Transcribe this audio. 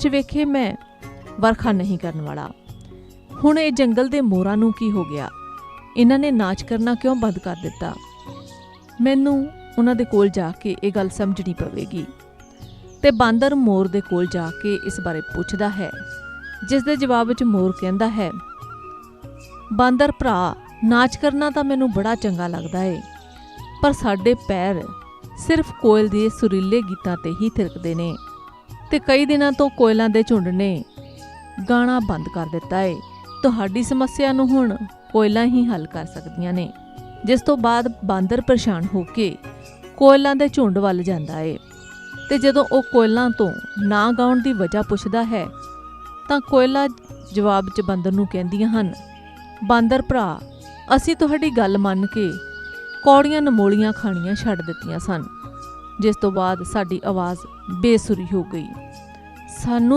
ਚ ਵੇਖੇ ਮੈਂ ਵਰਖਾ ਨਹੀਂ ਕਰਨ ਵਾਲਾ। ਹੁਣ ਇਹ ਜੰਗਲ ਦੇ ਮੋਰਾਂ ਨੂੰ ਕੀ ਹੋ ਗਿਆ? ਇਹਨਾਂ ਨੇ ਨਾਚ ਕਰਨਾ ਕਿਉਂ ਬੰਦ ਕਰ ਦਿੱਤਾ? ਮੈਨੂੰ ਉਹਨਾਂ ਦੇ ਕੋਲ ਜਾ ਕੇ ਇਹ ਗੱਲ ਸਮਝਣੀ ਪਵੇਗੀ। ਤੇ ਬਾਂਦਰ ਮੋਰ ਦੇ ਕੋਲ ਜਾ ਕੇ ਇਸ ਬਾਰੇ ਪੁੱਛਦਾ ਹੈ, ਜਿਸ ਦੇ ਜਵਾਬ ਵਿੱਚ ਮੋਰ ਕਹਿੰਦਾ ਹੈ, ਬਾਂਦਰ ਭਰਾ, ਨਾਚ ਕਰਨਾ ਤਾਂ ਮੈਨੂੰ ਬੜਾ ਚੰਗਾ ਲੱਗਦਾ ਏ, ਪਰ ਸਾਡੇ ਪੈਰ ਸਿਰਫ ਕੋਇਲ ਦੇ ਸੁਰੀਲੇ ਗੀਤਾਂ ਤੇ ਹੀ ਥਿਰਕਦੇ ਨੇ। ਤੇ ਕਈ ਦਿਨਾਂ ਤੋਂ ਕੋਇਲਾਂ ਦੇ ਝੁੰਡ ਨੇ। ਗਾਣਾ ਬੰਦ ਕਰ ਦਿੱਤਾ ਏ। ਤੁਹਾਡੀ ਸਮੱਸਿਆ ਨੂੰ ਹੁਣ ਕੋਇਲਾਂ ਹੀ ਹੱਲ ਕਰ ਸਕਦੀਆਂ ਨੇ। ਜਿਸ ਤੋਂ ਬਾਅਦ ਬਾਂਦਰ ਪਰੇਸ਼ਾਨ ਹੋ ਕੇ ਕੋਇਲਾਂ ਦੇ ਝੁੰਡ ਵੱਲ ਜਾਂਦਾ ਏ। ਤੇ ਜਦੋਂ ਉਹ ਕੋਇਲਾਂ ਤੋਂ ਨਾ ਗਾਉਣ ਦੀ ਵਜ੍ਹਾ ਪੁੱਛਦਾ ਹੈ, ਤਾਂ ਕੋਇਲਾ ਜਵਾਬ 'ਚ ਬਾਂਦਰ ਨੂੰ ਕਹਿੰਦੀਆਂ ਹਨ, ਬਾਂਦਰ ਭਰਾ, ਅਸੀਂ ਤੁਹਾਡੀ ਗੱਲ ਮੰਨ ਕੇ ਕੌੜੀਆਂ ਨਮੋਲੀਆਂ ਖਾਣੀਆਂ ਛੱਡ ਦਿੱਤੀਆਂ ਸਨ। ਜਿਸ ਤੋਂ ਬਾਅਦ ਸਾਡੀ ਆਵਾਜ਼ ਬੇਸੁਰੀ ਹੋ ਗਈ। ਸਾਨੂੰ